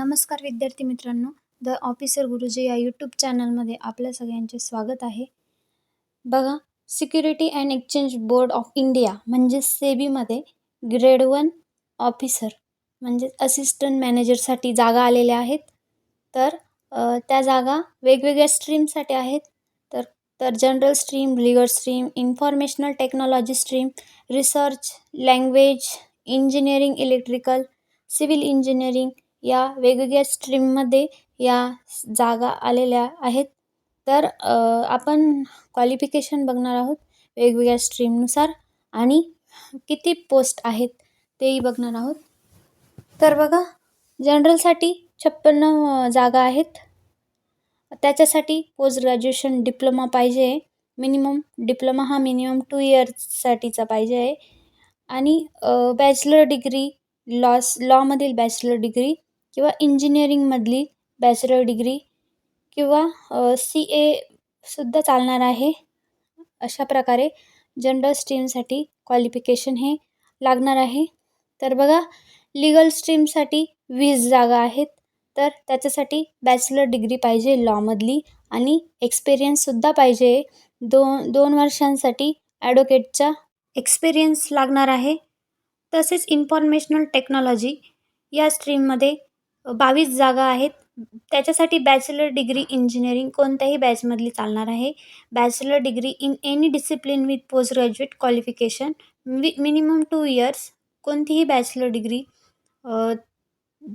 नमस्कार विद्यार्थी मित्रांनो द ऑफिसर गुरुजी या यूट्यूब चॅनलमध्ये आपल्या सगळ्यांचे स्वागत आहे. बघा security and exchange board of India म्हणजे सेबीमध्ये ग्रेड वन ऑफिसर म्हणजे असिस्टंट मॅनेजरसाठी जागा आलेल्या आहेत. तर त्या जागा वेगवेगळ्या स्ट्रीमसाठी आहेत. तर तर general stream legal stream informational technology stream research language engineering electrical civil engineering या वेगवेगळ्या स्ट्रीममध्ये या जागा आलेल्या आहेत. तर आपण क्वालिफिकेशन बघणार आहोत वेगवेगळ्या स्ट्रीमनुसार आणि किती पोस्ट आहेत तेही बघणार आहोत. तर बघा जनरलसाठी छप्पन्न जागा आहेत. त्याच्यासाठी पोस्ट ग्रॅज्युएशन डिप्लोमा पाहिजे मिनिमम डिप्लोमा हा मिनिमम टू इयर्ससाठीचा पाहिजे आहे. आणि बॅचलर डिग्री लॉस लॉमधील बॅचलर डिग्री किंवा इंजिनिअरिंगमधली बॅचलर डिग्री किंवा सी एसुद्धा चालणार आहे. अशा प्रकारे जनरल स्ट्रीमसाठी क्वालिफिकेशन हे लागणार आहे. तर बघा लिगल स्ट्रीमसाठी वीस जागा आहेत. तर त्याच्यासाठी बॅचलर डिग्री पाहिजे लॉमधली आणि एक्सपिरियन्ससुद्धा पाहिजे. दोन दोन वर्षांसाठी ॲडवोकेटचा एक्सपिरियन्स लागणार आहे. तसेच इन्फॉर्मेशनल टेक्नॉलॉजी या स्ट्रीममध्ये बावीस जागा आहेत. त्याच्यासाठी बॅचलर डिग्री इंजिनिअरिंग कोणत्याही बॅचमधली चालणार आहे. Bachelor degree in any discipline with post graduate qualification with minimum two years कोणतीही bachelor degree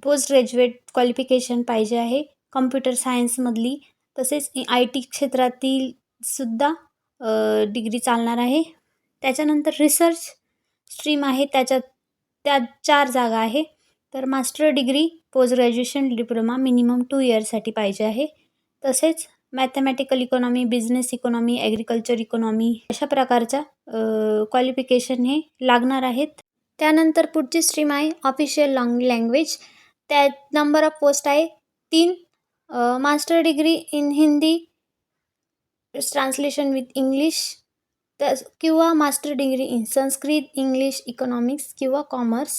post graduate qualification पाहिजे आहे. कम्प्युटर सायन्समधली तसेच आय टी क्षेत्रातील सुद्धा डिग्री चालणार आहे. त्याच्यानंतर रिसर्च स्ट्रीम आहे. त्याच्यात त्यात चार जागा आहे. तर master degree post graduation diploma minimum two इयरसाठी पाहिजे आहे. तसेच mathematical economy business economy agriculture economy अशा प्रकारच्या क्वालिफिकेशन हे लागणार आहेत. त्यानंतर पुढची स्ट्रीम आहे ऑफिशियल लँग लँग्वेज त्यात नंबर ऑफ पोस्ट आहे तीन. Master degree in Hindi translation with English तस किंवा master degree in Sanskrit English economics किंवा कॉमर्स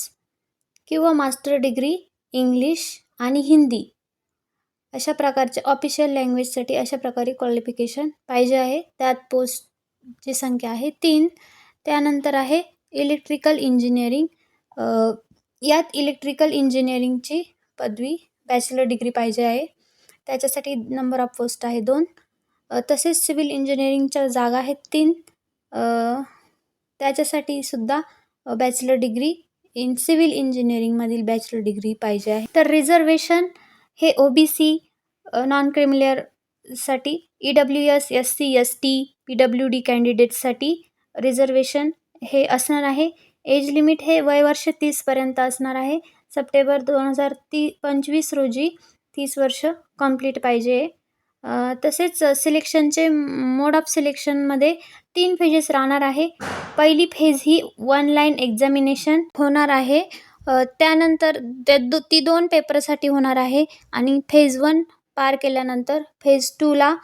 किंवा मास्टर डिग्री इंग्लिश आणि हिंदी. अशा प्रकारचे ऑफिशियल लँग्वेजसाठी अशा प्रकारे क्वालिफिकेशन पाहिजे आहे. त्यात पोस्टची संख्या आहे तीन. त्यानंतर आहे इलेक्ट्रिकल इंजिनिअरिंग. यात इलेक्ट्रिकल इंजिनिअरिंगची पदवी बॅचलर डिग्री पाहिजे आहे. त्याच्यासाठी नंबर ऑफ पोस्ट आहे दोन. तसेच सिव्हिल इंजिनिअरिंगच्या जागा आहेत तीन. त्याच्यासाठी सुद्धा बॅचलर डिग्री इन सिव्हिल इंजिनिअरिंगमधील बॅचलर डिग्री पाहिजे आहे. तर रिझर्वेशन हे O B C non क्रिमिलियरसाठी E W S S C S T P W D कॅन्डिडेट्ससाठी reservation हे असणार आहे. एज लिमिट हे वयवर्ष तीसपर्यंत असणार आहे. सप्टेंबर दोन हजार ती पंचवीस रोजी तीस वर्ष कंप्लीट पाहिजे तसेच सिलेक्शनचे मोड ऑफ सिलेक्शनमध्ये तीन फेजेस राहणार आहे. पहिली फेज ही वन लाईन एक्झामिनेशन होणार आहे. त्यानंतर त्या दो ती दोन पेपरसाठी होणार आहे आणि फेज वन पार केल्यानंतर फेज टूला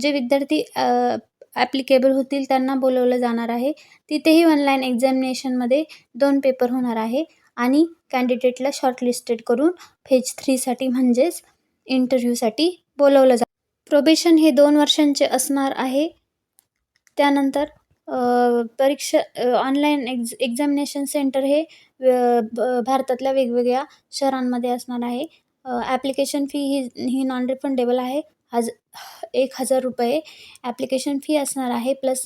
जे विद्यार्थी ॲप्लिकेबल होतील त्यांना बोलवलं जाणार आहे. तिथेही ऑनलाईन एक्झामिनेशनमध्ये दोन पेपर होणार आहे आणि कॅन्डिडेटला शॉर्टलिस्टेड करून फेज थ्रीसाठी म्हणजेच इंटरव्ह्यूसाठी बोलवलं जा प्रोबेशन हे दोन वर्षांचे असणार आहे. त्यानंतर परीक्षा ऑनलाईन एक्झ एक्झामिनेशन सेंटर हे ब- भारतातल्या वेगवेगळ्या शहरांमध्ये असणार आहे. ॲप्लिकेशन फी ही ही नॉन रिफंडेबल आहे. हज एक हजार रुपये ॲप्लिकेशन फी असणार आहे. प्लस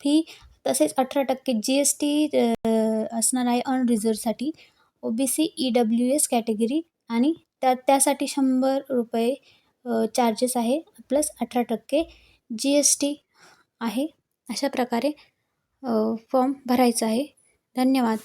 फी तसेच अठरा टक्के जी एस टी असणार आहे अन रिझर्वसाठी O B C E W S category आणि त्या त्यासाठी शंभर रुपये चार्जेस आहे. प्लस अठरा टक्के जी एस टी आहे. अशा प्रकारे फॉर्म भरायचा आहे. धन्यवाद.